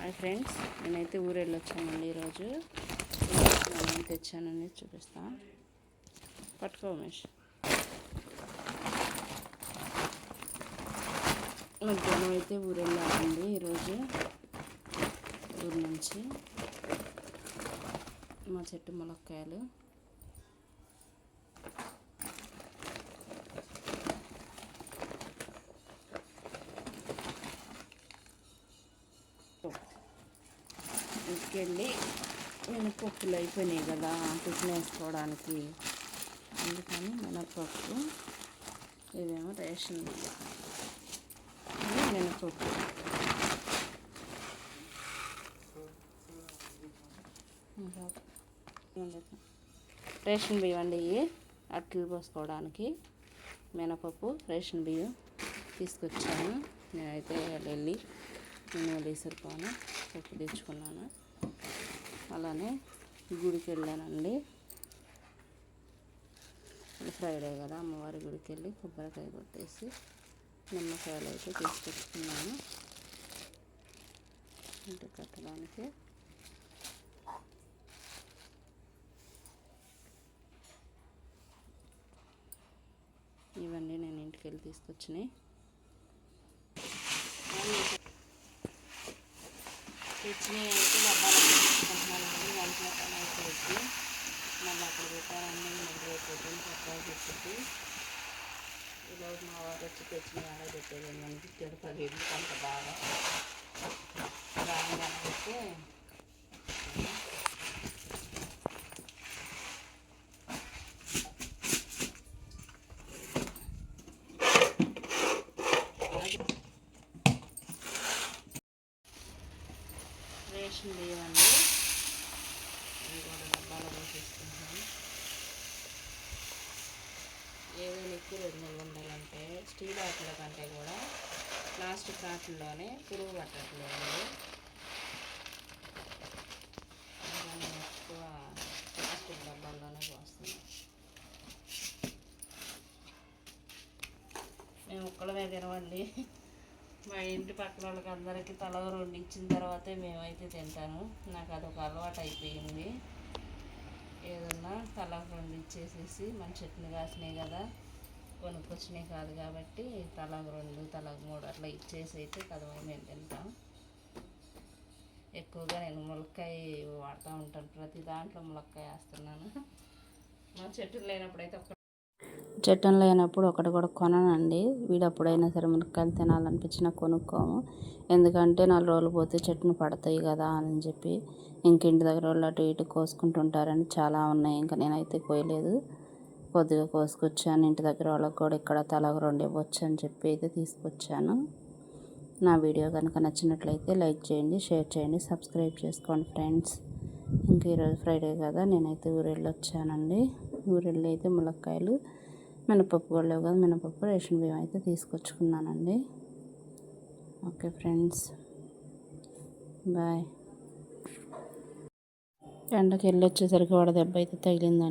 Hi friends నేనైతే ఊరు వెళ్ళొచ్చానండి ఈరోజు. నేను తెచ్చానని చూపిస్తా. పట్టుకో ఉమేష్. మధ్యాహ్నం అయితే ఊరు వెళ్ళాలండి ఈరోజు. ఊరు నుంచి మా చెట్టు ములక్కాయలు. తీసుకెళ్ళి మినపప్పులు అయిపోయినాయి కదా టిఫిన్ వేసుకోవడానికి. అందుకని మినపప్పు ఇవేమో రేషన్ మినపప్పు. రేషన్ బియ్యం అండి అట్లు పోసుకోవడానికి మినపప్పు రేషన్ బియ్యం తీసుకొచ్చాను. నేనైతే వెళ్ళి నేను వేసరిపోను పప్పు తెచ్చుకున్నాను. అలానే గుడికి వెళ్ళానండి. ఫ్రైడే కదా అమ్మవారి గుడికి వెళ్ళి కొబ్బరికాయ కొట్టేసి నిమ్మకాయలు అయితే తీసుకొచ్చుకున్నాను. ఇంటి కట్టడానికి. ఇవన్నీ నేను ఇంటికి వెళ్ళి తీసుకొచ్చినాయి తెచ్చినవి అయితే డబ్బాలు తీసుకుంటున్నానండి వంటలో పని అయితే పెట్టి మళ్ళీ అక్కడ పెట్టాలన్నీ మళ్ళీ రేపు పొద్దున్న పక్కన పెట్టి ఈరోజు మా వారు వచ్చి తెచ్చిన ఆడ పెట్టేది అని తిరుపతి కొంత బాగా రాగానే అయితే రేషన్ బియ్యం ఇవి కూడా డబ్బాలో పోసేసుకుంటాను ఏదైనా ఎక్కువ రోజు నిల్వ ఉండాలంటే స్టీల్ ఆటల కంటే కూడా ప్లాస్టిక్ ఆటల్లోనే పురుగు పట్టట్లేదు. ఎక్కువ ప్లాస్టిక్ డబ్బాల్లోనే పోస్తున్నాం. మేము ఒక్కళ్ళమే తినవండి మా ఇంటి పక్కన వాళ్ళకి అందరికీ తల రెండు ఇచ్చిన తర్వాతే మేమైతే తింటాను. నాకు అదొక అలవాటు అయిపోయింది. ఏదన్నా తల రెండు ఇచ్చేసేసి మన చెట్టుని కాసినాయి కదా కొనుక్కొచ్చినాయి కాదు కాబట్టి తలకు రెండు తలకు మూడు అట్లా ఇచ్చేసి అయితే కదవ మేము తింటాం. ఎక్కువగా నేను ములక్కాయ వాడుతూ ఉంటాను. ప్రతి దాంట్లో ములక్కాయ వేస్తున్నాను. మా చెట్టు లేనప్పుడైతే అయితే చెట్టం లేనప్పుడు ఒకటి కూడా కొననండి. వీడప్పుడైనా సరే మునక్కాయలు తినాలనిపించినా కొనుక్కోము. ఎందుకంటే నాలుగు రోజులు పోతే చెట్టును పడతాయి కదా అని చెప్పి ఇంక ఇంటి దగ్గర వాళ్ళు అటు ఇటు కోసుకుంటుంటారని చాలా ఉన్నాయి. ఇంకా నేనైతే కోయలేదు. కొద్దిగా కోసుకొచ్చాను. ఇంటి దగ్గర వాళ్ళకి కూడా ఇక్కడ తలకు రెండు ఇవ్వచ్చు అని చెప్పి అయితే తీసుకొచ్చాను. నా వీడియో కనుక నచ్చినట్లయితే లైక్ చేయండి షేర్ చేయండి సబ్స్క్రైబ్ చేసుకోండి ఫ్రెండ్స్. ఇంక ఈరోజు ఫ్రైడే కదా నేనైతే ఊరెళ్ళి వచ్చానండి ఊరెళ్ళి అయితే ములక్కాయలు మినపప్పు కూడా లేవు కదా మినపప్పు రేషన్ బియ్యం అయితే తీసుకొచ్చుకున్నానండి. Okay friends bye. ఎండకి వెళ్ళి వచ్చేసరికి వడదెబ్బ అయితే తగిలిందండి.